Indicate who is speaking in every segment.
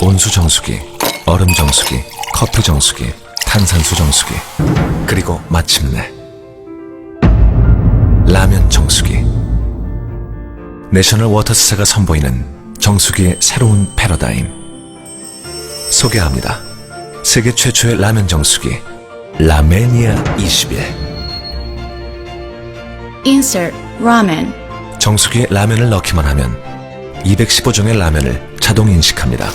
Speaker 1: 온수 정수기, 얼음 정수기, 커피 정수기, 탄산수 정수기, 그리고 마침내 라면 정수기. 내셔널 워터스사가 선보이는 정수기의 새로운 패러다임. 소개합니다. 세계 최초의 라면 정수기 라메니아 21.
Speaker 2: Insert ramen.
Speaker 1: 정수기에 라면을 넣기만 하면 215종의 라면을 자동 인식합니다.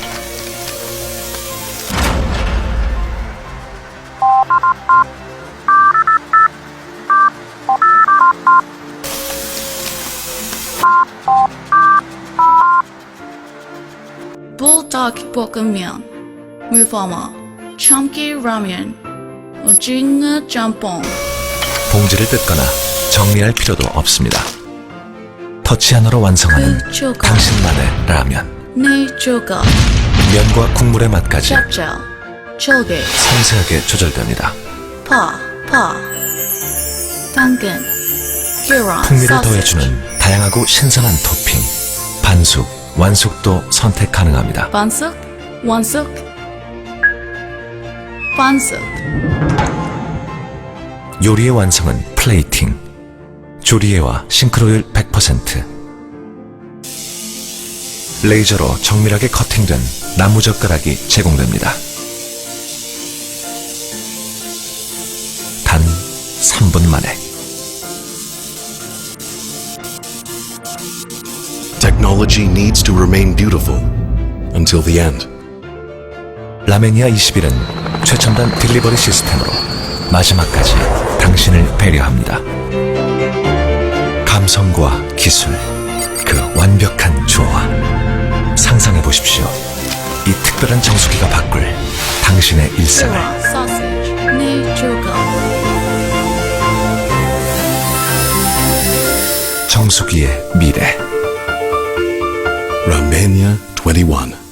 Speaker 2: Bulldog 볶음면. 물파마. 참깨 라면. 오징어 짬뽕.
Speaker 1: 봉지를 뜯거나 정리할 필요도 없습니다. 터치 하나로 완성하는
Speaker 2: 그 조각.
Speaker 1: 당신만의 라면.
Speaker 2: 내 조각.
Speaker 1: 면과 국물의 맛까지
Speaker 2: 짭짤. 쫄깃.
Speaker 1: 섬세하게 조절됩니다.
Speaker 2: 파. 파. 당근. 계란.
Speaker 1: 풍미를. 더해주는 다양하고 신선한 토핑. 반숙, 완숙도 선택 가능합니다.
Speaker 2: 반숙. 완숙. 반숙.
Speaker 1: 요리의 완성은 플레이팅. 조리에와 싱크로율 100%. 레이저로 정밀하게 커팅된 나무 젓가락이 제공됩니다. 단 3분 만에
Speaker 3: Technology needs to remain beautiful until the end.
Speaker 1: 라메니아 21은 최첨단 딜리버리 시스템으로 마지막까지 당신을 배려합니다. 감성과 기술, 그 완벽한 조화. 상상해 보십시오. 이 특별한 정수기가 바꿀 당신의 일상을. 정수기의 미래.
Speaker 3: Romania 21.